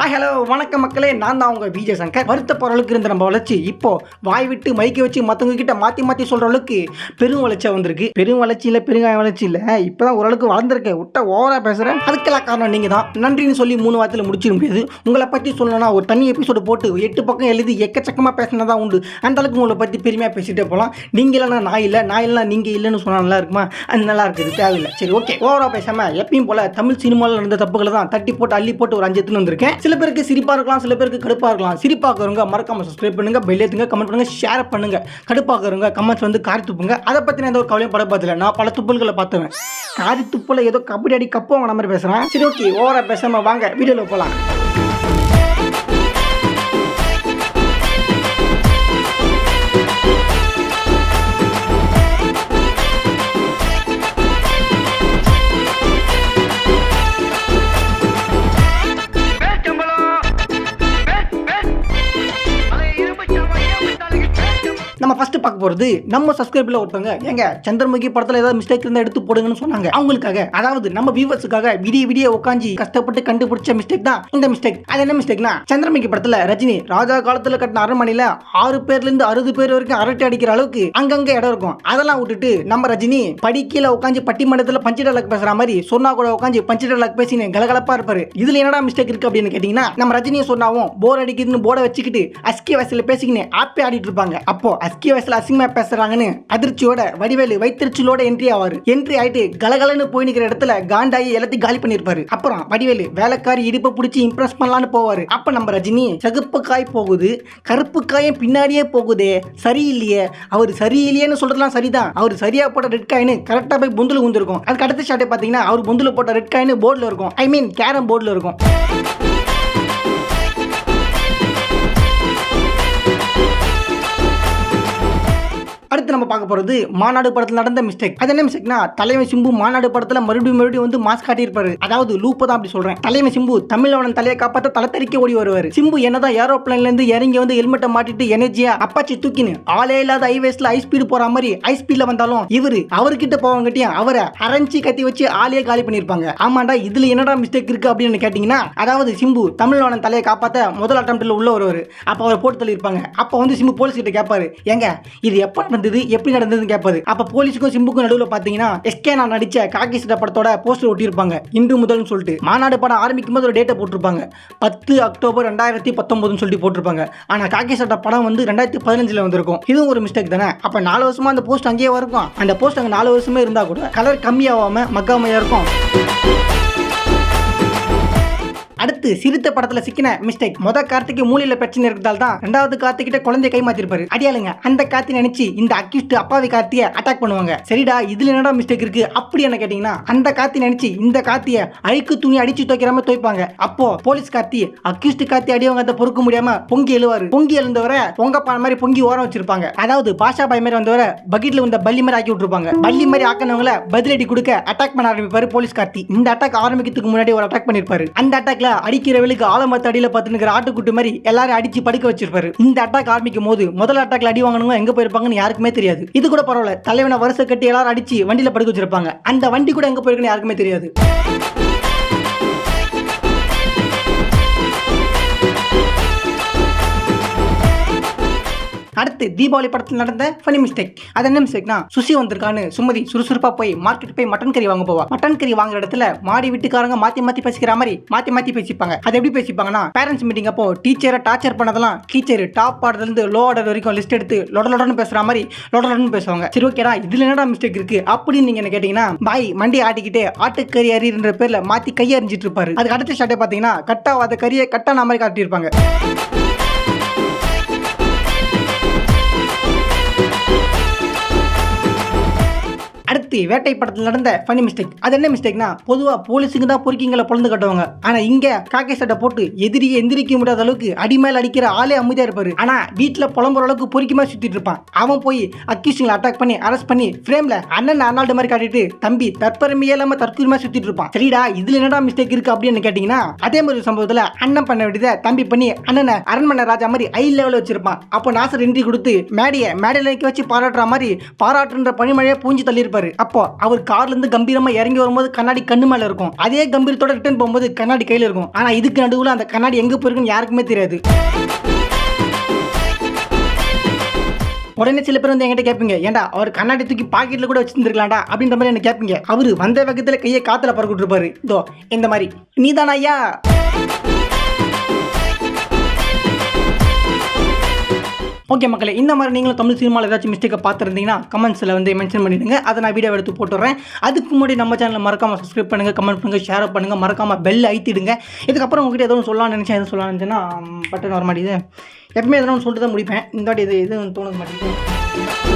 Hi hello வணக்கம் மக்களே. நான் தான் உங்க விஜய் சங்கர். வருத்த பொருளுக்கு அளவுக்கு இருந்த நம்ம வளர்ச்சி இப்போ வாய் விட்டு மைக்க வச்சு மற்றவங்க கிட்ட மாற்றி மாற்றி சொல்கிற அளவுக்கு பெரும் வளர்ச்சியாக வந்திருக்கு. பெரும் வளர்ச்சி இல்லை பெருங்காய வளர்ச்சி இல்லை. இப்போ தான் ஓரளவுக்கு வளர்ந்துருக்கேன். விட்ட ஓவராக பேசுகிறேன் அதுக்கெல்லாம் காரணம் நீங்கள் தான். நன்றின்னு சொல்லி மூணு வாரத்தில் முடிச்சிட முடியாது. உங்களை பற்றி சொல்லணும்னா ஒரு தனி எபிசோடு போட்டு எட்டு பக்கம் எழுதி எக்கச்சக்கமாக பேசினதா உண்டு. அந்த அளவுக்கு உங்களை பற்றி பெருமையாக பேசிட்டே போகலாம் நீங்கள் இல்லைனா நான் இல்லை நான் இல்லைனா நீங்கள் இல்லைன்னு சொன்னால் நல்லா இருக்குமா? அது நல்லா இருக்குது தேவையில்லை. சரி ஓகே ஓவராக பேசாமல் எப்பயும் போல தமிழ் சினிமாவில் நடந்த தப்புகளை தான் தட்டி போட்டு அள்ளி போட்டு ஒரு அஞ்சு எடுத்துன்னு வந்திருக்கேன். சில பேருக்கு சிரிப்பாக இருக்கலாம் சில பேருக்கு கடுப்பாக இருக்கலாம். சிரிப்பாக்குறவங்க மறக்காமல் சப்ஸ்கிரைப் பண்ணுங்க பெல் ஏற்றுங்க கமெண்ட் பண்ணுங்கள் ஷேர் பண்ணுங்க. கடுப்பாக்குறவங்க கமெண்ட்ஸ் வந்து காரி துப்புங்க. அதை பற்றின எந்த ஒரு கவலையும் பட பார்த்துல நான் பல துப்புல்களை பார்த்துவேன் காரி துப்பில் ஏதோ கபடி அடி கப்பு வாங்கின மாதிரி பேசுகிறேன் சரி ஓகே ஓவராக பேசாமல் வாங்க. வீடியோவில் போகலாம் பார்க்க போகிறது நம்ம சப்ஸ்கிரைபில் ஒருத்தவங்க எங்க சந்திரமுகி படத்தில் ஏதாவது மிஸ்டேக் இருந்தால் எடுத்து போடுங்கன்னு சொன்னாங்க. அவங்களுக்காக அதாவது நம்ம வியூவர்ஸுக்காக விடிய விடிய உட்காந்து கஷ்டப்பட்டு கண்டுபிடிச்ச மிஸ்டேக் தான் இந்த மிஸ்டேக் அது என்ன மிஸ்டேக்னா சந்திரமுகி படத்தில் ரஜினி ராஜா காலத்தில் கட்டின அரண்மனையில் ஆறு பேர்லேருந்து அறுபது பேர் வரைக்கும் அரட்டை அடிக்கிற அளவுக்கு அங்கங்க இடம் இருக்கும். அதெல்லாம் விட்டுட்டு நம்ம ரஜினி படிக்கையில் உட்காந்து பட்டிமன்றத்தில் பஞ்சு டலக் பேசுற மாதிரி சொன்னா கூட உட்காந்து பஞ்சு டைலாக் பேசி கலகலப்பா இருப்பாரு. இதுல என்னடா மிஸ்டேக் இருக்கு அப்படின்னு கேட்டீங்கன்னா நம்ம ரஜினியை சொன்னாவும் போர் அடிக்குதுன்னு போர்டை வச்சுக்கிட்டு அஸ்கி வயசுல பேசிக்கின்னு ஆப்பே ஆடிட்டு இருப்பாங்க. அப்போ அஸ்கி வயசுல அசிங்கமா பேசுறாங்கன்னு அதிர்ச்சியோட வடிவேலு வைத்திருச்சலோட என்ட்ரி ஆவாரு. என்ட்ரி ஆயிட்டு கலகலன்னு போய் நிக்கிற இடத்துல காண்டாயி எல்லாத்தையும் காலி பண்ணிருப்பாரு. அப்புறம் வடிவேலு வேலைக்காரி இடுப்பை பிடிச்சி இம்ப்ரெஸ் பண்ணலான்னு போவாரு. அப்ப நம்ம ரஜினி சகுப்பு காய் போகுது கருப்பு காயும் பின்னாடியே போகுதே சரியில்லையே. அவர் சரியில்லையேன்னு சொல்றதுலாம் சரிதான். அவர் சரியா போட்ட ரெட் காயின் கரெக்டா போய் பொந்துல குந்திருக்கும் அதுக்கு அடுத்த ஷாட்டே பாத்தீங்கன்னா அவர் பொந்துல போட்ட ரெட் காயின் போர்டில் இருக்கும். ஐ மீன் கேரம் போர்டில் இருக்கும். அடுத்து நம்ம பார்க்க போறது மாநாடு படத்தில் நடந்த மிஸ்டேக் அது என்ன மிஸ்டேக்னா தலைமை சிம்பு மாநாடு படத்துல மறுபடியும் மறுபடியும் வந்து மாஸ்க் காட்டியிருப்பாரு. அதாவது லூப்பு தான் அப்படி சொல்றேன். தலைமை சிம்பு தமிழவனன் தலையை காப்பாற்ற தலை தெறிக்க ஓடி வருவார். சிம்பு என்னதான் ஏரோப்ளேன்ல இருந்து இறங்கி வந்து ஹெல்மெட்டை மாட்டிட்டு எனர்ஜியா அப்பாச்சி தூக்கின்னு ஆளே இல்லாத ஹைவேஸ்ல ஹை ஸ்பீடு போற மாதிரி ஹை ஸ்பீட்ல வந்தாலும் இவர் அவர்கிட்ட போவங்கட்டியும் அவரை அரைஞ்சி கத்தி வச்சு ஆளையே காலி பண்ணிருப்பாங்க ஆமாண்டா இதுல என்னடா மிஸ்டேக் இருக்கு அப்படின்னு கேட்டீங்கன்னா அதாவது சிம்பு தமிழ்வாணன் தலையை காப்பாற்ற முதல் அட்டம்ப்ட்ல உள்ள வருவாரு. அப்ப அவர் போட்டு தள்ளியிருப்பாங்க. அப்ப வந்து சிம்பு போலீஸ் கிட்ட கேட்பாரு ஏங்க இது எப்ப நடந்தது? எப்படி நடந்ததுன்னு கேட்பது அப்ப போலீஸுக்கும் சிம்புக்கும் நடுவில் பாத்தீங்கன்னா எஸ்கே நான் நடிச்ச காக்கி சட்ட படத்தோட போஸ்டர் ஒட்டியிருப்பாங்க. இன்று முதல்னு சொல்லிட்டு. மாநாடு படம் ஆரம்பிக்கும் போது ஒரு டேட்டை போட்டிருப்பாங்க. பத்து அக்டோபர் ரெண்டாயிரத்தி பத்தொன்பதுன்னு சொல்லிட்டு போட்டிருப்பாங்க. ஆனா காக்கி சட்ட படம் வந்து ரெண்டாயிரத்தி பதினஞ்சுல வந்திருக்கும். இதுவும் ஒரு மிஸ்டேக் தானே? அப்ப நாலு வருஷமா அந்த போஸ்ட் அங்கேயே இருக்கும். அந்த போஸ்ட் அங்கே நாலு வருஷமே இருந்தா கூட கலர் கம்மியாகாம மக்காமையா இருக்கும். அடுத்து சிறுத்த படத்துல சிக்கின மிஸ்டேக் முத கார்த்திக்கு மூலையில பிரச்சனை இருக்கிறதால தான் ரெண்டாவது கார்த்திகிட்ட குழந்தை கை மாத்திருப்பாரு அடியாளுங்க அந்த கார்த்தி நினைச்சு இந்த அக்யூஸ்ட் அப்பாவி கார்த்திய அட்டாக் பண்ணுவாங்க. சரிடா இதுல என்னடா மிஸ்டேக் இருக்கு? அப்படி என்ன கேட்டீங்கன்னா அந்த கார்த்தி நினைச்சு இந்த கார்த்திய அழுக்கு துணி அடிச்சு துவைக்கிற துவைப்பாங்க. அப்போ போலீஸ் கார்த்தி அக்யூஸ்ட் கார்த்தி அடியவங்க அதை பொறுக்க முடியாம பொங்கி எழுவாரு. பொங்கி எழுந்தவரை பொங்கப்பான மாதிரி பொங்கி ஓரம் வச்சிருப்பாங்க. அதாவது பாஷா பாய் மாதிரி வந்தவரை பக்கெட்ல வந்த பள்ளி மாதிரி ஆக்கி விட்டுருப்பாங்க. பள்ளி மாதிரி ஆக்கினவங்கள பதிலடி கொடுக்க அட்டாக் பண்ண ஆரம்பிப்பாரு போலீஸ் கார்த்தி. இந்த அட்டாக் ஆரம்பிக்கிறதுக்கு முன்னாடி ஒரு அட்டாக் பண்ணிருப்பாரு. அந்த அட்டாக்ல அடிக்கிறவளுக்கு ஆலமத்த அடியில பார்த்துன்னு ஆட்டுக்குட்டு மாதிரி எல்லாரும் அடிச்சு படுக்க வச்சிருப்பாரு. இந்த அட்டாக் ஆரம்பிக்கும் போது முதல் அட்டாக்ல அடி வாங்கணுங்க எங்க போயிருப்பாங்கன்னு யாருக்குமே தெரியாது. இது கூட பரவாயில்ல தலைவனை வருஷ கட்டி எல்லாரும் அடிச்சு வண்டியில படுக்க வச்சிருப்பாங்க. அந்த வண்டி கூட எங்க போயிருக்குன்னு யாருக்குமே தெரியாது. அடுத்து தீபாவளி படத்தில் நடந்த ஃபனி மிஸ்டேக் அது என்ன மிஸ்டேக்னா சுசி வந்திருக்கான்னு சுமதி சுறுசுறுப்பா போய் மார்க்கெட் போய் மட்டன் கறி வாங்க போவா. மட்டன் கறி வாங்குற இடத்துல மாடி வீட்டுக்காரங்க மாத்தி மாத்தி பேசிக்கிற மாதிரி மாத்தி மாத்தி பேசிப்பாங்க. அது எப்படி பேசிப்பாங்கன்னா பேரண்ட்ஸ் மீட்டிங் அப்போ டீச்சரை டார்ச்சர் பண்ணதெல்லாம் டீச்சர் டாப் ஆர்டர்ல இருந்து லோ ஆர்டர் வரைக்கும் லிஸ்ட் எடுத்து லொடலொடன்னு பேசுற மாதிரி லொடலொடன்னு பேசுவாங்க. சரி ஓகேடா இதுல என்னடா மிஸ்டேக் இருக்கு? அப்படின்னு நீங்க என்ன கேட்டீங்கன்னா பாய் மண்டி ஆட்டிக்கிட்டே ஆட்டுக்கறி அறின்ற பேர்ல மாத்தி கையை அறிஞ்சிட்டு இருப்பாரு. அதுக்கு அடுத்த ஷாட்டே பாத்தீங்கன்னா கட்டாவாத கறியை கட்டான மாதிரி காட்டியிருப்பாங்க. அடுத்து வேட்டை படத்தில் நடந்த ஃபனி மிஸ்டேக் அது என்ன மிஸ்டேக்னா பொதுவாக போலீஸுக்கு தான் பொறுக்கிங்களை பொழுது கட்டுவாங்க. ஆனால் இங்கே காக்கை சட்டை போட்டு எதிரியை எந்திரிக்க முடியாத அளவுக்கு அடிமேல் அடிக்கிற ஆளே அமைதியாக இருப்பாரு. ஆனால் வீட்டில் புலம்புற அளவுக்கு பொறுக்கிமா சுற்றிட்டு இருப்பான். அவன் போய் அக்யூஸ்டிங்களை அட்டாக் பண்ணி அரெஸ்ட் பண்ணி ஃப்ரேமில் அண்ணன் அண்ணால்டு மாதிரி காட்டிட்டு தம்பி தற்பெருமையே இல்லாமல் தற்கூரிமா சுற்றிட்டு இருப்பான். சரிடா இதில் என்னடா மிஸ்டேக் இருக்கு அப்படின்னு கேட்டிங்கன்னா அதே மாதிரி சம்பவத்தில் அண்ணன் பண்ண வேண்டியதை தம்பி பண்ணி அண்ணனை அரண்மனை ராஜா மாதிரி ஐ லெவலில் வச்சிருப்பான். அப்போ நாசர் இன்றி கொடுத்து மேடையை மேடையில் நிற்க வச்சு பாராட்டுற மாதிரி பாராட்டுன்ற பனிமழையை பூஞ்சி தள்ளியிருப்பாரு. அப்போ அவர் கார்ல இருந்து கம்பீரமா இறங்கி வரும்போது கண்ணாடி கண்ணு மேல இருக்கும். அதே கம்பீரத்தோட ரிட்டர்ன் போகும்போது கண்ணாடி கையில இருக்கும். ஆனா இதுக்கு நடுவுல அந்த கண்ணாடி எங்க போயிருக்குன்னு யாருக்குமே தெரியாது. உடனே சில பேர் வந்து என்கிட்ட கேட்பீங்க ஏன்டா அவர் கண்ணாடி தூக்கி பாக்கெட்ல கூட வச்சிருந்துருக்கலாம்டா? அப்படின்ற மாதிரி என்ன கேட்பீங்க. அவரு வந்த வேகத்துல கையை காத்துல பறக்கிட்டு இருப்பாரு இதோ இந்த மாதிரி. நீதானா ஐயா? ஓகே மக்களே இந்த மாதிரி நீங்களும் தமிழ் சினிமாவில் ஏதாச்சும் மிஸ்டேக்கை பார்த்துருந்தீங்கன்னா கமெண்ட்ஸில் வந்து மென்ஷன் பண்ணிடுங்க. அதை நான் வீடியோ எடுத்து போட்டுறேன். அதுக்கு முன்னாடி நம்ம சேனலில் மறக்காமல் சப்ஸ்கிரைப் பண்ணுங்கள் கமெண்ட் பண்ணுங்கள் ஷேர் பண்ணுங்கள் மறக்காமல் பெல் ஐத்திடுங்க இதுக்கப்புறம் உங்ககிட்ட எதுவும் சொல்லலாம்னு நினச்சேன். எதுவும் சொல்லலாம் நினச்சேன்னா பட்டன் வர மாட்டேங்குது. எப்பவுமே எதனா ஒன்று சொல்லிட்டு தான் முடிப்பேன். இந்த வாட்டி இது எதுவும் தோணுது மாட்டேங்குது.